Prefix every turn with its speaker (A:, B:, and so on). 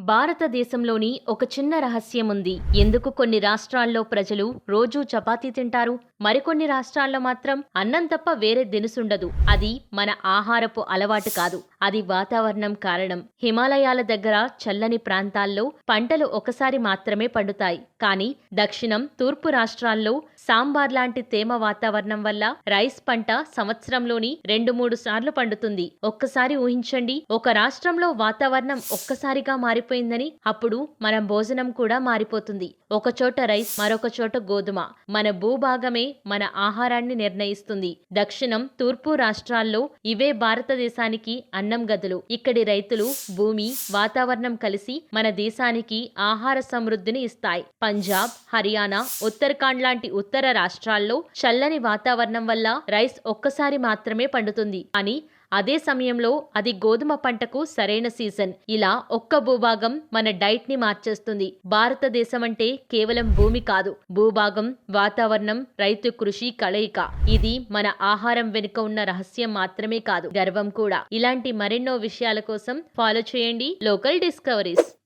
A: భారతదేశంలోని ఒక చిన్న రహస్యం ఉంది ఎందుకు కొన్ని రాష్ట్రాల్లో ప్రజలు రోజూ చపాతీ తింటారు? మరికొన్ని రాష్ట్రాల్లో మాత్రం అన్నం తప్ప వేరే దినుసుండదు. అది మన ఆహారపు అలవాటు కాదు. అది వాతావరణం కారణం. హిమాలయాల దగ్గర చల్లని ప్రాంతాల్లో పంటలు ఒకసారి మాత్రమే పండుతాయి. కానీ దక్షిణం తూర్పు రాష్ట్రాల్లో సాంబార్ లాంటి తేమ వాతావరణం వల్ల రైస్ పంట సంవత్సరంలోని రెండు మూడు సార్లు పండుతుంది. ఒక్కసారి ఊహించండి ఒక రాష్ట్రంలో వాతావరణం ఒక్కసారిగా మారిపోయిందని అప్పుడు మన భోజనం కూడా మారిపోతుంది. ఒక చోట రైస్ మరొక చోట గోధుమ. మన భూభాగమే మన ఆహారాన్ని నిర్ణయిస్తుంది. దక్షిణం తూర్పు రాష్ట్రాల్లో ఇవే భారతదేశానికి అన్నం గదులు. ఇక్కడి రైతులు భూమి వాతావరణం కలిసి మన దేశానికి ఆహార సమృద్ధిని ఇస్తాయి. పంజాబ్ హర్యానా ఉత్తరాఖండ్ లాంటి ఉత్తర రాష్ట్రాల్లో చల్లని వాతావరణం వల్ల రైస్ ఒక్కసారి మాత్రమే పండుతుంది. అని అదే సమయంలో అది గోధుమ పంటకు సరైన సీజన్. ఇలా ఒక్క భూభాగం మన డైట్ని మార్చేస్తుంది. భారతదేశం అంటే కేవలం భూమి కాదు. భూభాగం వాతావరణం రైతు కృషి కలయిక. ఇది మన ఆహారం వెనుక ఉన్న రహస్యం మాత్రమే కాదు గర్వం కూడా. ఇలాంటి మరెన్నో విషయాల కోసం ఫాలో చేయండి. Local discoveries